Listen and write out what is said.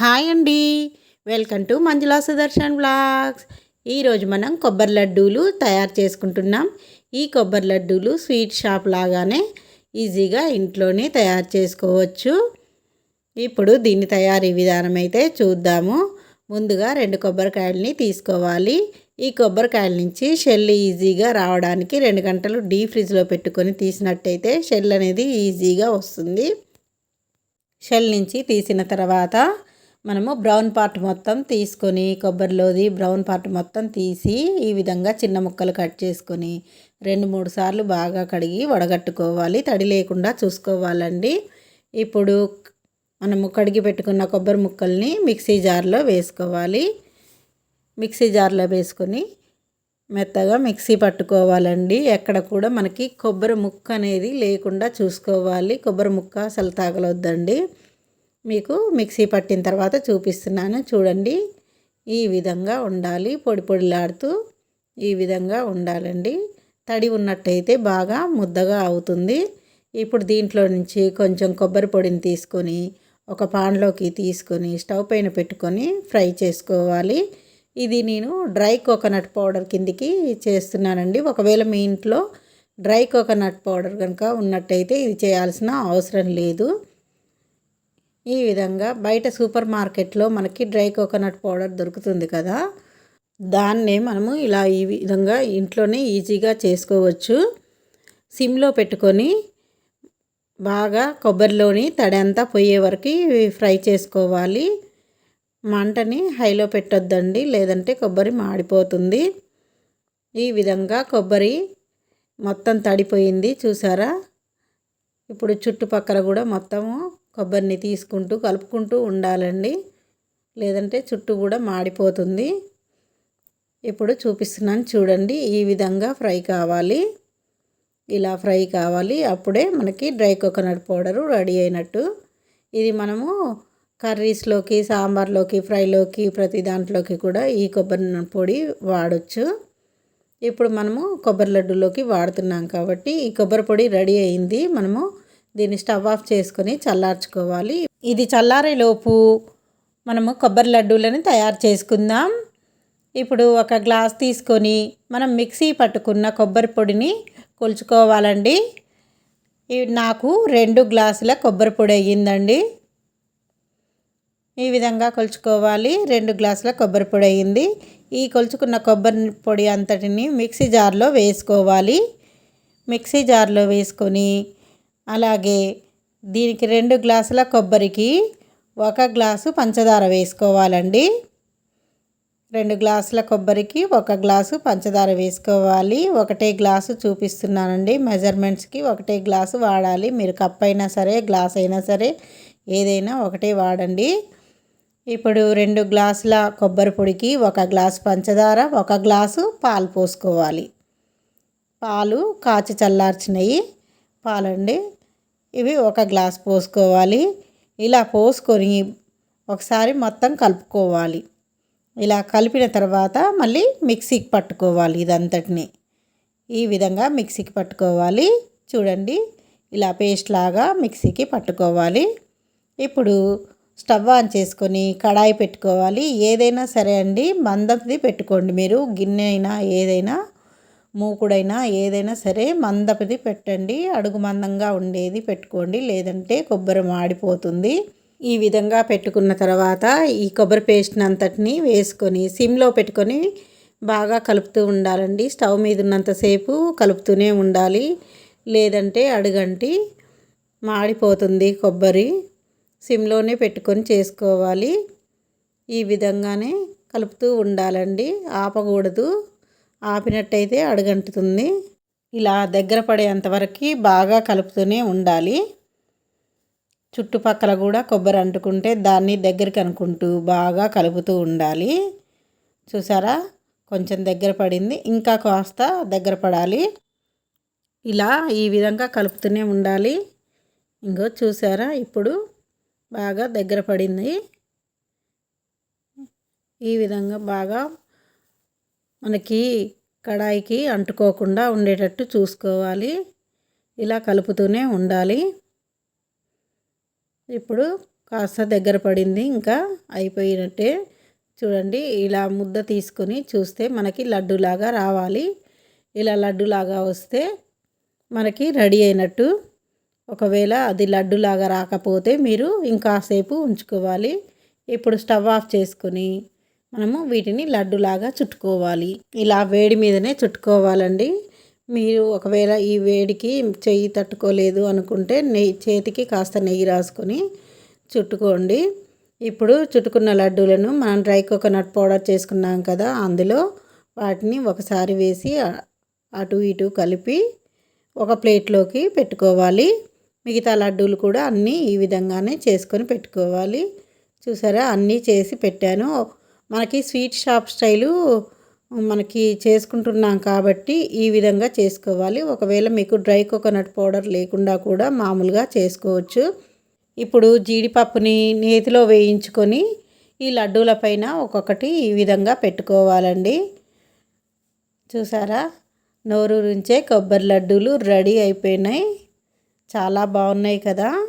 Hi అండి. Welcome to Manjula Sudarshan blogs ఈరోజు మనం కొబ్బరి లడ్డూలు తయారు చేసుకుంటున్నాం. ఈ కొబ్బరి లడ్డూలు స్వీట్ షాప్ లాగానే ఈజీగా ఇంట్లోనే తయారు చేసుకోవచ్చు. ఇప్పుడు దీని తయారీ విధానం అయితే చూద్దాము. ముందుగా రెండు కొబ్బరికాయలని తీసుకోవాలి. ఈ కొబ్బరికాయల నుంచి షెల్ ఈజీగా రావడానికి రెండు గంటలు డీ ఫ్రిడ్జ్లో పెట్టుకొని తీసినట్టయితే షెల్ అనేది ఈజీగా వస్తుంది. షెల్ నుంచి తీసిన తర్వాత మనము బ్రౌన్ పార్ట్ మొత్తం తీసుకొని కొబ్బరిలోది బ్రౌన్ పార్ట్ మొత్తం తీసి ఈ విధంగా చిన్న ముక్కలు కట్ చేసుకొని రెండు మూడు సార్లు బాగా కడిగి వడగట్టుకోవాలి. తడి లేకుండా చూసుకోవాలండి. ఇప్పుడు మనము కడిగి పెట్టుకున్న కొబ్బరి ముక్కల్ని మిక్సీ జార్లో వేసుకోవాలి. మిక్సీ జార్లో వేసుకొని మెత్తగా మిక్సీ పట్టుకోవాలండి. ఎక్కడ కూడా మనకి కొబ్బరి ముక్క అనేది లేకుండా చూసుకోవాలి. కొబ్బరి ముక్క అసలు తాగలొద్దండి. మీకు మిక్సీ పట్టిన తర్వాత చూపిస్తున్నాను. చూడండి. ఈ విధంగా ఉండాలి. పొడి పొడిలాడుతూ ఈ విధంగా ఉండాలండి. తడి ఉన్నట్టయితే బాగా ముద్దగా అవుతుంది. ఇప్పుడు దీంట్లో నుంచి కొంచెం కొబ్బరి పొడిని తీసుకొని ఒక పాన్లోకి తీసుకొని స్టవ్ పైన పెట్టుకొని ఫ్రై చేసుకోవాలి. ఇది నేను డ్రై కోకోనట్ పౌడర్ కిందికి చేస్తున్నానండి. ఒకవేళ మీ ఇంట్లో డ్రై కోకోనట్ పౌడర్ కనుక ఉన్నట్టయితే ఇది చేయాల్సిన అవసరం లేదు. ఈ విధంగా బయట సూపర్ మార్కెట్లో మనకి డ్రై కోకోనట్ పౌడర్ దొరుకుతుంది కదా. దాన్నే మనము ఇలా ఈ విధంగా ఇంట్లోనే ఈజీగా చేసుకోవచ్చు. సిమ్లో పెట్టుకొని బాగా కొబ్బరిలోని తడి అంతా పోయే వరకు ఫ్రై చేసుకోవాలి. మంటని హైలో పెట్టొద్దండి లేదంటే కొబ్బరి మాడిపోతుంది. ఈ విధంగా కొబ్బరి మొత్తం తడిపోయింది చూసారా? ఇప్పుడు చుట్టుపక్కల కూడా మొత్తము కొబ్బరిని తీసుకుంటూ కలుపుకుంటూ ఉండాలండి. లేదంటే చుట్టూ కూడా మాడిపోతుంది. ఇప్పుడు చూపిస్తున్నాను చూడండి ఈ విధంగా ఫ్రై కావాలి. ఇలా ఫ్రై కావాలి. అప్పుడే మనకి డ్రై కోకోనట్ పౌడరు రెడీ అయినట్టు. ఇది మనము కర్రీస్లోకి సాంబార్లోకి ఫ్రైలోకి ప్రతి దాంట్లోకి కూడా ఈ కొబ్బరి పొడి వాడచ్చు. ఇప్పుడు మనము కొబ్బరి లడ్డులోకి వాడుతున్నాం కాబట్టి ఈ కొబ్బరి పొడి రెడీ అయింది. మనము దీన్ని స్టవ్ ఆఫ్ చేసుకొని చల్లార్చుకోవాలి. ఇది చల్లారేలోపు మనము కొబ్బరి లడ్డూలని తయారు చేసుకుందాం. ఇప్పుడు ఒక గ్లాస్ తీసుకొని మనం మిక్సీ పట్టుకున్న కొబ్బరి పొడిని కొలుచుకోవాలండి. నాకు రెండు గ్లాసుల కొబ్బరి పొడి అయ్యిందండి. ఈ విధంగా కొలుచుకోవాలి. రెండు గ్లాసుల కొబ్బరి పొడి అయ్యింది. ఈ కొలుచుకున్న కొబ్బరి పొడి అంతటిని మిక్సీ జార్లో వేసుకోవాలి. మిక్సీ జార్లో వేసుకొని అలాగే దీనికి రెండు గ్లాసుల కొబ్బరికి ఒక గ్లాసు పంచదార వేసుకోవాలండి. రెండు గ్లాసుల కొబ్బరికి ఒక గ్లాసు పంచదార వేసుకోవాలి. ఒకటే గ్లాసు చూపిస్తున్నానండి. మెజర్మెంట్స్కి ఒకటే గ్లాసు వాడాలి. మీరు కప్ అయినా సరే గ్లాస్ అయినా సరే ఏదైనా ఒకటే వాడండి. ఇప్పుడు రెండు గ్లాసుల కొబ్బరి పొడికి ఒక గ్లాసు పంచదార ఒక గ్లాసు పాలు పోసుకోవాలి. పాలు కాచి చల్లార్చినవి పాలండి. ఇవి ఒక గ్లాస్ పోసుకోవాలి. ఇలా పోసుకొని ఒకసారి మొత్తం కలుపుకోవాలి. ఇలా కలిపిన తర్వాత మళ్ళీ మిక్సీకి పట్టుకోవాలి ఇదంతటిని. ఈ విధంగా మిక్సీకి పట్టుకోవాలి. చూడండి ఇలా పేస్ట్ లాగా మిక్సీకి పట్టుకోవాలి. ఇప్పుడు స్టవ్ ఆన్ చేసుకొని కడాయి పెట్టుకోవాలి. ఏదైనా సరే అండి మందది పెట్టుకోండి మీరు గిన్నె అయినా ఏదైనా. మూకుడైనా ఏదైనా సరే మందపది పెట్టండి అడుగు మందంగా ఉండేది పెట్టుకోండి లేదంటే కొబ్బరి మాడిపోతుంది ఈ విధంగా పెట్టుకున్న తర్వాత ఈ కొబ్బరి పేస్ట్ని అంతటిని వేసుకొని సిమ్లో పెట్టుకొని బాగా కలుపుతూ ఉండాలండి. స్టవ్ మీద ఉన్నంతసేపు కలుపుతూనే ఉండాలి. లేదంటే అడుగంటి మాడిపోతుంది కొబ్బరి. సిమ్లోనే పెట్టుకొని చేసుకోవాలి. ఈ విధంగానే కలుపుతూ ఉండాలండి. ఆపకూడదు. ఆపినట్టయితే అడుగంటుతుంది. ఇలా దగ్గర పడేంతవరకు బాగా కలుపుతూనే ఉండాలి. చుట్టుపక్కల కూడా కొబ్బరి అంటుకుంటే దాన్ని దగ్గరికి అనుకుంటూ బాగా కలుపుతూ ఉండాలి. చూసారా? కొంచెం దగ్గర పడింది. ఇంకా కాస్త దగ్గర పడాలి. ఇలా ఈ విధంగా కలుపుతూనే ఉండాలి. ఇంకో చూసారా? ఇప్పుడు బాగా దగ్గర పడింది. ఈ విధంగా బాగా మనకి కడాయికి అంటుకోకుండా ఉండేటట్టు చూసుకోవాలి. ఇలా కలుపుతూనే ఉండాలి. ఇప్పుడు కాస్త దగ్గర పడింది ఇంకా అయిపోయినట్టే. చూడండి ఇలా ముద్ద తీసుకొని చూస్తే మనకి లడ్డులాగా రావాలి. ఇలా లడ్డులాగా వస్తే మనకి రెడీ అయినట్టు. ఒకవేళ అది లడ్డులాగా రాకపోతే మీరు ఇంకాసేపు ఉంచుకోవాలి. ఇప్పుడు స్టవ్ ఆఫ్ చేసుకొని మనము వీటిని లడ్డులాగా చుట్టుకోవాలి. ఇలా వేడి మీదనే చుట్టుకోవాలండి. మీరు ఒకవేళ ఈ వేడికి చెయ్యి తట్టుకోలేదు అనుకుంటే నెయ్యి చేతికి కాస్త నెయ్యి రాసుకొని చుట్టుకోండి. ఇప్పుడు చుట్టుకున్న లడ్డూలను మనం డ్రై కోకోనట్ పౌడర్ చేసుకున్నాం కదా అందులో వాటిని ఒకసారి వేసి అటు ఇటు కలిపి ఒక ప్లేట్లోకి పెట్టుకోవాలి. మిగతా లడ్డూలు కూడా అన్నీ ఈ విధంగానే చేసుకొని పెట్టుకోవాలి. చూసారా? అన్నీ చేసి పెట్టాను. మనకి స్వీట్ షాప్ స్టైలు మనకి చేసుకుంటున్నాం కాబట్టి ఈ విధంగా చేసుకోవాలి. ఒకవేళ మీకు డ్రై కోకోనట్ పౌడర్ లేకుండా కూడా మామూలుగా చేసుకోవచ్చు. ఇప్పుడు జీడిపప్పుని నేతిలో వేయించుకొని ఈ లడ్డూల పైన ఒక్కొక్కటి ఈ విధంగా పెట్టుకోవాలండి. చూసారా? నోరు నుంచే కొబ్బరి లడ్డూలు రెడీ అయిపోయినాయి. చాలా బాగున్నాయి కదా?